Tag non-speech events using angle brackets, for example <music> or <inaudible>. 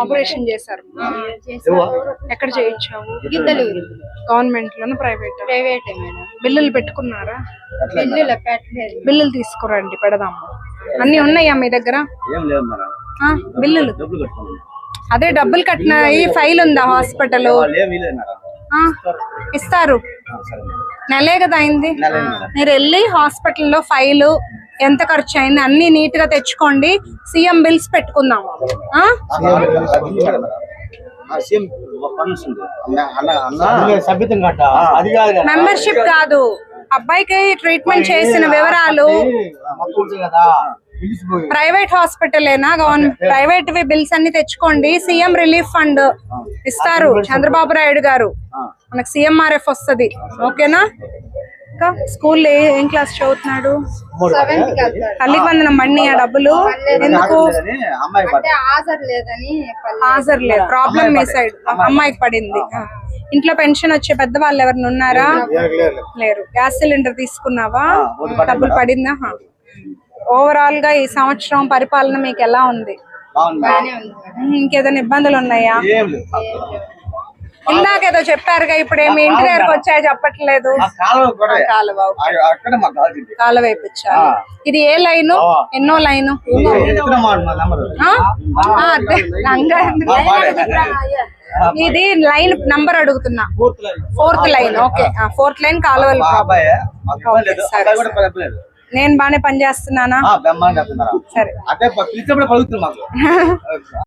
Operation చేశారు. ఎక్కడ చేయించావు? గిద్దలు గవర్నమెంట్ లోను ప్రైవేట్? ప్రైవేట్ బిల్లులు పెట్టుకున్నారా? బిల్లులు పెట్టలేదు. బిల్లులు తీసుకురండి పెడదాము. అన్ని ఉన్నాయా మీ దగ్గర? ఏం లేదు మేడం. ఆ, బిల్లులు. అదే డబ్బులు కట్టిన ఈ ఫైల్ ఉందా హాస్పిటల్? ఇస్తారు. నెలే కదా అయింది. మీరు వెళ్ళి హాస్పిటల్లో ఫైలు ఎంత ఖర్చు అయింది? అన్ని నీట్గా తెచ్చుకోండి. సీఎం బిల్స్ పెట్టుకుందాం. మెంబర్షిప్ కాదు అబ్బాయికి ట్రీట్మెంట్ చేసిన వివరాలు ప్రైవేట్ హాస్పిటలేనా? గవర్నమెంట్ ప్రైవేట్ బిల్స్ అన్ని తెచ్చుకోండి. సీఎం రిలీఫ్ ఫండ్ ఇస్తారు. చంద్రబాబు నాయుడు గారు. మనకు సీఎంఆర్ఎఫ్ వస్తది. ఓకేనా? ఇంకా స్కూల్ ఏం క్లాస్ చదువుతున్నాడు? తల్లికి వందనం మణి ఆ డబ్బులు? ఎందుకు? హాజరు లేదు. ప్రాబ్లం మీ సైడ్ అమ్మాయికి పడింది. ఇంట్లో పెన్షన్ వచ్చే పెద్ద వాళ్ళు ఎవరైనా ఉన్నారా? లేరు. గ్యాస్ సిలిండర్ తీసుకున్నావా? డబ్బులు పడిందా? ఓవరాల్గా ఈ సంవత్సరం పరిపాలన మీకు ఎలా ఉంది? ఇంకేదైనా ఇబ్బందులు ఉన్నాయా? ఇందాకేదో చెప్పారుగా ఇప్పుడు ఏమి ఇంటి దగ్గరకు వచ్చాయో చెప్పట్లేదు. కాలువ వైపు ఇది ఏ లైను? ఎన్నో లైను? ఇది లైన్ నంబర్ అడుగుతున్నా. Fourth line. Okay. Fourth line కాలువలు నేను బానే పని చేస్తున్నానా ఆ బెమ్మ చెప్తున్నారా? సరే. <laughs>